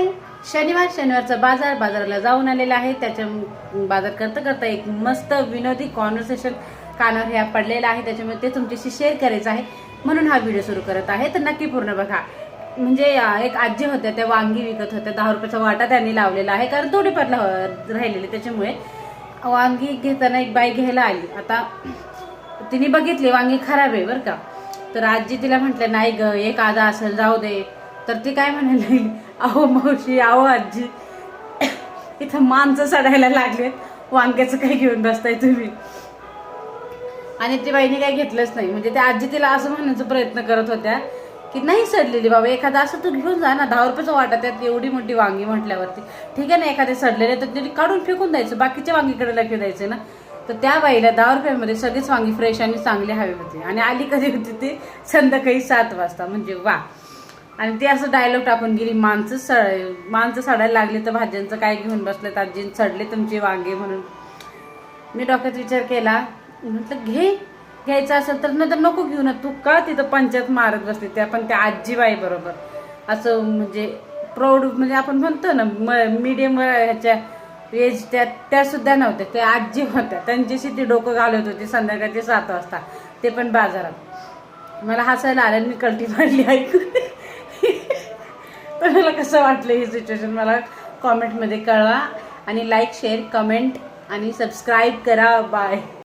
हाय शनिवार शनिवारचा बाजार बाजाराला जाऊन आलेला आहे. त्याच्या बाजार करता करता एक मस्त विनोदी कॉन्व्हर्सेशन कानावर ह्या पडलेला आहे. त्याच्यामुळे ते तुमच्याशी शेअर करायचं आहे. म्हणून हा व्हिडिओ सुरू करत आहे. तर नक्की पूर्ण बघा. म्हणजे एक आजी होत्या त्या वांगी विकत होत्या. दहा रुपयाचा वाटा त्यांनी लावलेला आहे. कारण थोडीफार ला- राहिलेली. त्याच्यामुळे वांगी घेताना एक बाई घ्यायला आली. आता तिने बघितली वांगी खराब आहे बरं का. तर आजी तिला म्हटलं नाही ग एक आधा असेल जाऊ दे. तर ती काय म्हणाली? अहो मावशी अहो आजी. इथं माणसं सडायला लागलेत. वांग्याचं काही घेऊन बसताय तुम्ही? आणि ती बाईने काही घेतलंच नाही. म्हणजे त्या आजी तिला असं म्हणण्याचा प्रयत्न करत होत्या की नाही सडलेली बाबा एखादा असं तू घेऊन जा ना. दहा रुपयाचं वाटा त्यात एवढी मोठी वांगी म्हटल्यावरती. ठीक आहे ना एखादे सडलेले तर तिने काढून फेकून द्यायचं. बाकीच्या वांगीकडे लक्ष द्यायचं ना. तर त्या बाईला दहा रुपयामध्ये सगळीच वांगी फ्रेश आणि चांगली हवी होती. आणि आली कधी होती ती? संध्याकाळी सात वाजता. म्हणजे वा. आणि ते असं डायलॉग टाकून गेली माणसं सड माणसं सडायला लागली तर भाज्यांचं काय घेऊन बसले आजी सडले तुमचे वांगे म्हणून. मी डोक्यात विचार केला म्हटलं घे घ्यायचं असेल तर नंतर नको घेऊ ना तू का तिथं पंचायत मारत बसते त्या पण त्या आजीबाई बरोबर. असं म्हणजे प्रौढ म्हणजे आपण म्हणतो ना म मीडियम ह्याच्या एज त्या त्या सुद्धा नव्हत्या. त्या आजी होत्या. त्यांच्याशी ती डोकं घालत होती संध्याकाळचे सात वाजता. ते पण बाजारात. मला हसायला आलं मी कल्टी मारली ऐकून तुम्हाला मला कसं वाटलं ही सिच्युएशन मला कॉमेंटमध्ये कळवा. आणि लाईक शेअर कमेंट आणि सबस्क्राईब करा. बाय